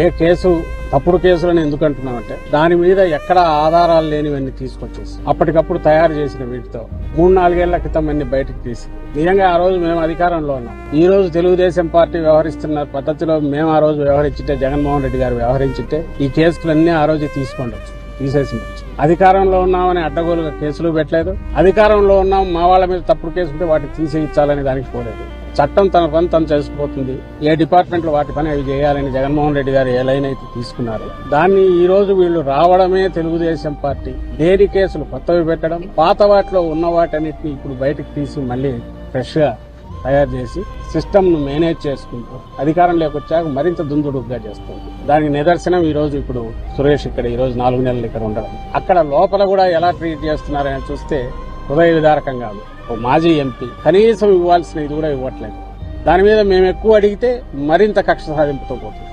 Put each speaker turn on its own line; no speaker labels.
ఏ case తప్పుడు కేసులని ఎందుకు అంటున్నామంటే దాని మీద ఎక్కడ ఆధారాలు లేనివన్నీ తీసుకొచ్చేసి అప్పటికప్పుడు తయారు చేసిన వీటితో మూడు నాలుగేళ్ళ క్రితం అన్ని బయటకు తీసి నిజంగా ఆ రోజు మేము అధికారంలో ఉన్నాం. ఈ రోజు తెలుగుదేశం పార్టీ వ్యవహరిస్తున్న పద్ధతిలో మేము ఆ రోజు వ్యవహరించితే జగన్మోహన్ రెడ్డి గారు వ్యవహరించితే ఈ కేసులన్నీ ఆ రోజు తీసుకోండొచ్చు. తీసేసి అధికారంలో ఉన్నామని అడ్డగోలుగా కేసులు పెట్టలేదు. అధికారంలో ఉన్నాం మా వాళ్ళ మీద తప్పుడు కేసు ఉంటే వాటిని తీసేయించాలని దానికి పోలేదు. చట్టం తన పని తను చేసుకుపోతుంది. ఏ డిపార్ట్మెంట్లు వాటి పని అవి చేయాలని జగన్మోహన్ రెడ్డి గారు ఏ లైన్ అయితే తీసుకున్నారు దాన్ని ఈ రోజు వీళ్ళు రావడమే తెలుగుదేశం పార్టీ. దేని కేసులు కొత్తవి పెట్టడం పాత వాటిలో ఉన్న వాటన్నిటిని ఇప్పుడు బయటకు తీసి మళ్ళీ ఫ్రెష్గా తయారు చేసి సిస్టమ్ను మేనేజ్ చేసుకుంటూ అధికారంలోకి వచ్చాక మరింత దుందుడుగ్గా చేస్తుంది. దానికి నిదర్శనం ఈరోజు ఇప్పుడు సురేష్ ఇక్కడ ఈరోజు నాలుగు నెలలు ఇక్కడ ఉండడం. అక్కడ లోపల కూడా ఎలా ట్రీట్ చేస్తున్నారని చూస్తే హృదయ విదారకం కాదు. ఓ మాజీ ఎంపీ కనీసం ఇవ్వాల్సిన ఇది కూడా ఇవ్వట్లేదు. దాని మీద మేము ఎక్కువ అడిగితే మరింత కక్ష సాధింపుతో పోతుంది.